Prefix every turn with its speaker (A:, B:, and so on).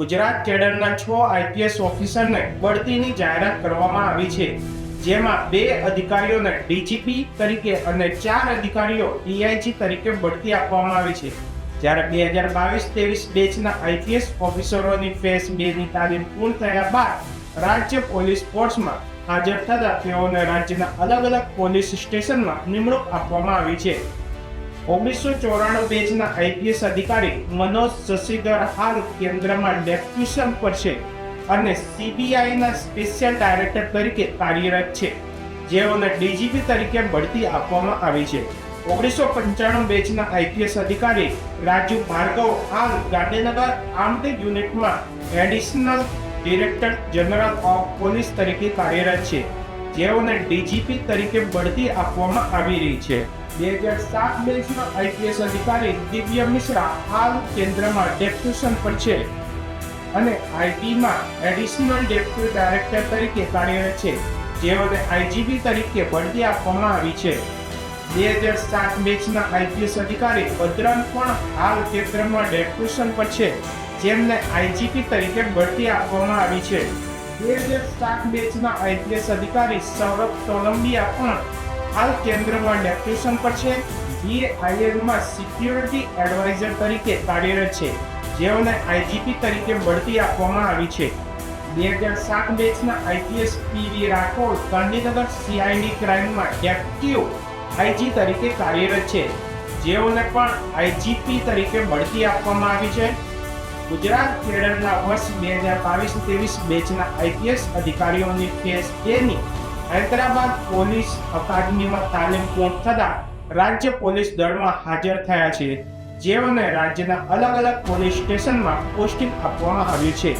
A: ગુજરાત કેડરના છ આઈપીએસ ઓફિસરને બઢતીની જાહેરાત કરવામાં આવી છે, જેમાં બે અધિકારીઓને ડીજીપી તરીકે અને ચાર અધિકારીઓ ડીઆઈજી તરીકે બઢતી આપવામાં આવી છે. જ્યારે બે હજાર બાવીસ ત્રેવીસ બેચના આઈપીએસ ઓફિસરોની ફેસ બે ની તાલીમ પૂર્ણ થયા બાદ રાજ્ય પોલીસ ફોર્સમાં હાજર થતા તેઓને રાજ્યના અલગ અલગ પોલીસ સ્ટેશનમાં નિમણૂક આપવામાં આવી છે. ઓગણીસો ચોરાણું બેચના આઈપીએસ અધિકારી મનોજ શશિધર હાલ કેન્દ્રમાં ડેપ્યુશન પર છે અને સીબીઆઈના સ્પેશિયલ ડાયરેક્ટર તરીકે કાર્યરત છે. જેઓને ડીજીપી તરીકે બઢતી આપવામાં આવી છે. ઓગણીસો પંચાણું બેચના આઈપીએસ અધિકારી રાજુ ભાર્ગવ હાલ ગાંધીનગર આર્મ્ડ યુનિટમાં additional director general of police તરીકે કાર્યરત છે. જેઓને ડીજીપી તરીકે બઢતી આપવામાં આવી રહી છે. બે હજાર સાત બેચના આઈપીએસ અધિકારી દિવ્ય મિશ્રા હાલ કેન્દ્રમાં ડેપ્યુશન પર છે અને આઈટીમાં એડિશનલ ડેપ્યુટી ડાયરેક્ટર તરીકે કાર્યરત છે, જેઓને આઈજીપી તરીકે બઢતી આપવામાં આવી છે. બે હજાર સાત બેચના આઈપીએસ અધિકારી ભદ્રન પણ હાલ કેન્દ્રમાં ડેપ્યુશન પર છે, જેમને આઈજીપી તરીકે બઢતી આપવામાં આવી છે. બે હજાર સાત બેચના આઈપીએસ અધિકારી સૌરભ તોલંબિયા પણ હાલ કેન્દ્રમાં ડેપ્યુશન પર છે. જીઆઈએલમાં સિક્યુરિટી એડવાઇઝર તરીકે કાર્યરત છે, જેઓને આઈજીપી તરીકે બઢતી આપવામાં આવી છે. બે હજાર સાત બેચના IPS PV Rathod Gandhinagar CID ક્રાઇમમાં active IG તરીકે કાર્યરત છે, જેઓને પણ આઈજીપી તરીકે બઢતી આપવામાં આવી છે. ગુજરાત કેડરના વર્ષ બે હજાર બાવીસ ત્રેવીસ બેચના આઈપીએસ અધિકારીઓની ફેસ એની હૈદરાબાદ પોલીસ અકાદમીમાં તાલીમ પૂર્ણ થતા રાજ્ય પોલીસ દળમાં હાજર થયા છે. જેઓને રાજ્યના અલગ અલગ પોલીસ સ્ટેશનમાં પોસ્ટિંગ આપવામાં આવ્યું છે.